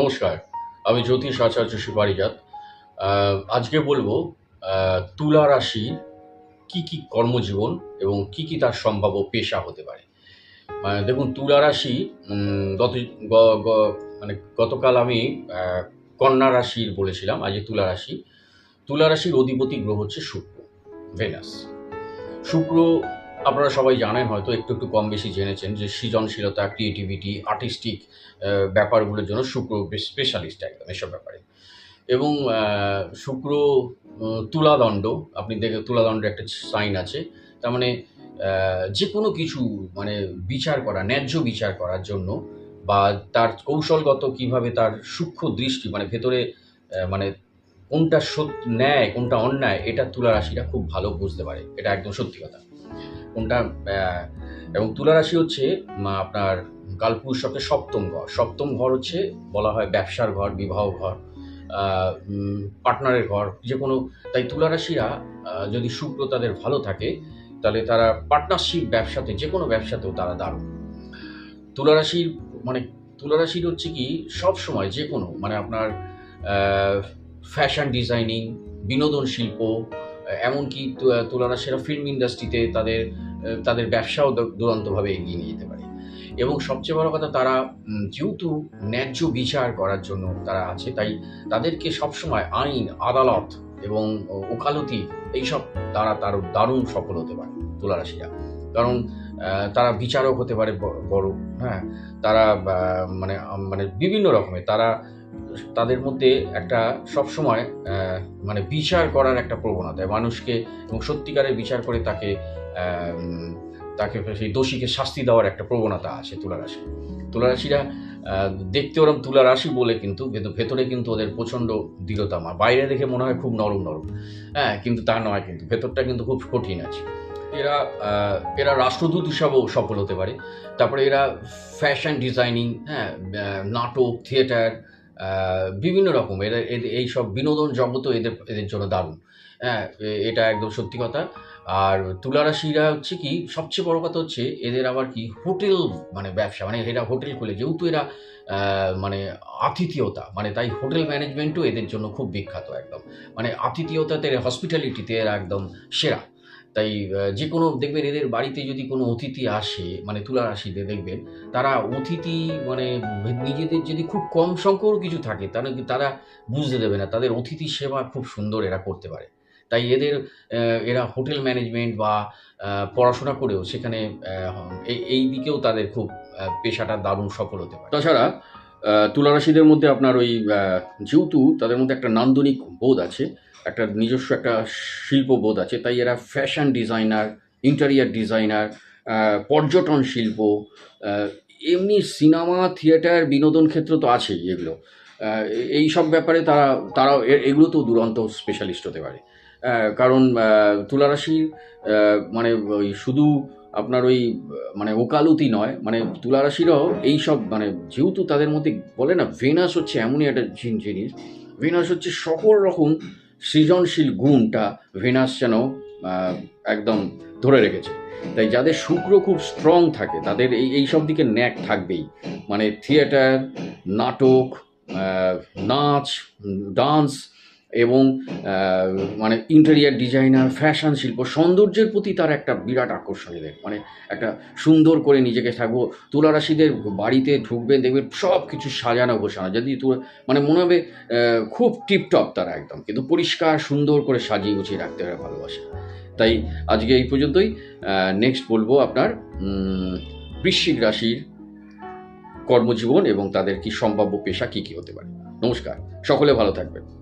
নমস্কার, আমি জ্যোতিষ আচার্য সুপারিজাত আজকে বলব তুলা রাশি কি কি কর্মজীবন এবং কি কি তার সম্ভাব্য পেশা হতে পারে। দেখুন, তুলা রাশি গত মানে গতকাল আমি কন্যা রাশির বলেছিলাম আজ তুলা রাশি। তুলা রাশির অধিপতি গ্রহ হচ্ছে শুক্র, ভেনাস। শুক্র আপনারা সবাই জানেন, হয়তো একটু একটু কম বেশি জেনেছেন যে সৃজনশীলতা ক্রিয়েটিভিটি আর্টিস্টিক ব্যাপারগুলোর জন্য শুক্র স্পেশালিস্ট একদম এসব ব্যাপারে। এবং শুক্র তুলাদণ্ড, আপনি দেখে তুলাদণ্ডের একটা সাইন আছে, তার মানে যে কোনো কিছু মানে বিচার করা, ন্যায্য বিচার করার জন্য বা তার কৌশলগত কীভাবে তার সূক্ষ্ম দৃষ্টি মানে ভেতরে মানে কোনটা সত্য ন্যায়, কোনটা অন্যায়, এটা তুলা রাশিটা খুব ভালো বুঝতে পারে। এটা একদম সত্যি কথা। কোনটা এবং তুলা রাশি হচ্ছে আপনার কালপুরুষ শকের সপ্তম ঘর। সপ্তম ঘর হচ্ছে, বলা হয় ব্যবসার ঘর, বিবাহ ঘর পার্টনারের ঘর, যে কোনো। তাই তুলা রাশিরা যদি শুক্র তাদের ভালো থাকে, তাহলে তারা পার্টনারশিপ ব্যবসাতে, যে কোনো ব্যবসাতেও তারা দারুণ। তুলা রাশির মানে তুলা রাশির হচ্ছে কি, সব সময় যে কোনো মানে আপনার ফ্যাশন ডিজাইনিং, বিনোদন শিল্প এমনকি তু- তুলা রাশিরা ফিল্ম ইন্ডাস্ট্রিতে তাদের তাদের ব্যবসাও দুরন্তভাবে এগিয়ে নিয়ে যেতে পারে। এবং সবচেয়ে বড় কথা তারা যেহেতু ন্যায্য বিচার করার জন্য তারা আছে, তাই তাদেরকে সবসময় আইন, আদালত এবং ওকালতি এইসব তারা তার দারুণ সফল হতে পারে তুলারাশিরা। কারণ তারা বিচারক হতে পারে বড় হ্যাঁ? তারা মানে মানে বিভিন্ন রকমের, তারা তাদের মধ্যে একটা সবসময় মানে বিচার করার একটা প্রবণতা। মানুষকে এবং সত্যিকারের বিচার করে তাকে তাকে সেই দোষীকে শাস্তি দেওয়ার একটা প্রবণতা আছে তুলারাশি। তুলারাশিরা দেখতে ওরম তুলা রাশি বলে কিন্তু কিন্তু ভেতরে কিন্তু ওদের প্রচণ্ড দৃঢ়তামা বাইরে দেখে মনে হয় খুব নরম নরম। হ্যাঁ কিন্তু তা নয় কিন্তু, ভেতরটা কিন্তু খুব কঠিন আছে। এরা এরা রাষ্ট্রদূত হিসাবেও সফল হতে পারে। তারপরে এরা ফ্যাশন ডিজাইনিং হ্যাঁ নাটক থিয়েটার বিভিন্ন রকম। এরা এই সব বিনোদন জগতও এদের এদের জন্য দারুণ। হ্যাঁ এটা একদম সত্যি কথা। আর তুলারাশিরা হচ্ছে কি, সবচেয়ে বড় কথা হচ্ছে এদের আবার কি, হোটেল মানে ব্যবসা মানে এরা হোটেল খুলে। যেহেতু এরা মানে আতিথেয়তা মানে তাই হোটেল ম্যানেজমেন্টও এদের জন্য খুব বিখ্যাত একদম। মানে আতিথেয়তাতে, হসপিটালিটিতে এরা একদম সেরা। তাই যে কোনো দেখবেন এদের বাড়িতে যদি কোনো অতিথি আসে মানে তুলা রাশিতে দেখবেন তারা অতিথি মানে নিজেদের যদি খুব কম সংখ্যকও কিছু থাকে তাহলে তারা বুঝতে দেবে না। তাদের অতিথি সেবা খুব সুন্দর এরা করতে পারে। তাই এদের এরা হোটেল ম্যানেজমেন্ট বা পড়াশোনা করেও সেখানে এই- দিকেও তাদের খুব পেশাটা দারুণ সফল হতে পারে। তাছাড়া আহ, তুলা রাশিদের মধ্যে আপনার ওই যেহেতু তাদের মধ্যে একটা নান্দনিক বোধ আছে। একটা নিজস্ব একটা শিল্পবোধ আছে, তাই এরা ফ্যাশন ডিজাইনার ইন্টেরিয়ার ডিজাইনার পর্যটন শিল্প এমনি সিনেমা থিয়েটার বিনোদন ক্ষেত্র তো আছেই এগুলো। এই সব ব্যাপারে তারা, তারাও এ- তো দুরন্ত স্পেশালিস্ট হতে পারে। কারণ তুলারাশির মানে ওই শুধু আপনার ওই মানে ওকালতি নয় মানে তুলারাশিরাও এই সব মানে যেহেতু তাদের মধ্যে বলে না ভেনাস হচ্ছে এমনই একটা জিনিস। ভেনাস হচ্ছে সকল রকম সৃজনশীল গুণটা ভেনাস যেন একদম ধরে রেখেছে। তাই যাদের শুক্র খুব স্ট্রং থাকে, তাদের এই এই সব দিকে ন্যাক থাকবেই। মানে থিয়েটার নাটক নাচ ডান্স এবং মানে ইন্টেরিয়ার ডিজাইনার ফ্যাশন শিল্প, সৌন্দর্যের প্রতি তার একটা বিরাট আকর্ষণ এদের। মানে একটা সুন্দর করে নিজেকে থাকব। তুলারাশিদের বাড়িতে ঢুকবে দেখবে সব কিছু সাজানো গোছানো। যদি তুলা মানে মনে হবে খুব টিপটপ তারা একদম। কিন্তু পরিষ্কার, সুন্দর করে সাজিয়ে গুছিয়ে রাখতে হয় ভালোবাসে। তাই আজকে এই পর্যন্তই। নেক্সট বলব আপনার বৃশ্চিক রাশির কর্মজীবন এবং তাদের কি সম্ভাব্য পেশা কি কি হতে পারে। নমস্কার। সকলে ভালো থাকবেন।